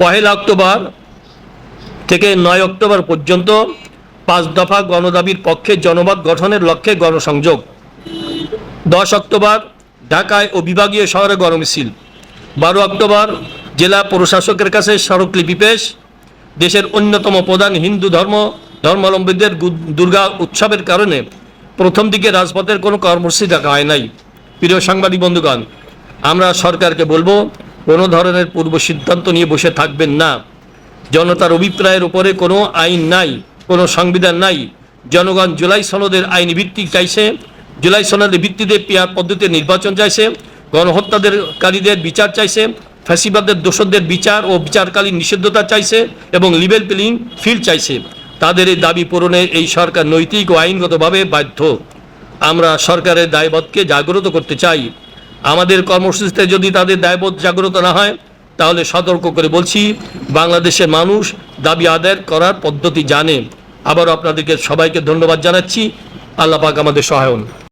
পহেলা October থেকে নয় October পর্যন্ত পাঁচ দফা গণদাবির পক্ষে জনমত গঠনের লক্ষ্যে গণসংযোগ। দশ অক্টোবর ঢাকায় ও বিভাগীয় শহরে গণমিছিল বারো অক্টোবর জেলা প্রশাসকের কাছে স্মারকলিপি পেশ। দেশের অন্যতম প্রধান হিন্দু ধর্ম, ধর্মাবলম্বীদের দুর্গা উৎসবের কারণে প্রথম দিকে রাজপথের কোনো কর্মসূচি দেখা হয় নাই। প্রিয় সাংবাদিক বন্ধুগণ, আমরা সরকারকে বলব কোনো ধরনের পূর্ব সিদ্ধান্ত নিয়ে বসে থাকবেন না। জনতার অভিপ্রায়ের উপরে কোনো আইন নাই, কোনো সংবিধান নাই। জনগণ জুলাই সনদের আইনি ভিত্তি চাইছে, জুলাই সনদের ভিত্তিতে পেয়ার পদ্ধতিতে নির্বাচন চাইছে গণহত্যাদেরকারীদের বিচার চাইছে ফ্যাসিবাদের দোষরদের বিচার ও বিচারকালীন নিষিদ্ধতা চাইছে এবং লিবেল প্লেইং ফিল্ড চাইছে। তাদের এই দাবি পূরণে এই সরকার নৈতিক ও আইনগতভাবে বাধ্য। আমরা সরকারের দায়বদ্ধকে জাগ্রত করতে চাই। আমাদের কর্মসূচিতে যদি তাদের দায়বোধ জাগ্রত না হয়, তাহলে সতর্ক করে বলছি, বাংলাদেশের মানুষ দাবি আদায় করার পদ্ধতি জানে। আবার আপনাদেরকে সবাইকে ধন্যবাদ জানাচ্ছি। আল্লাহ পাক আমাদের সহায়ন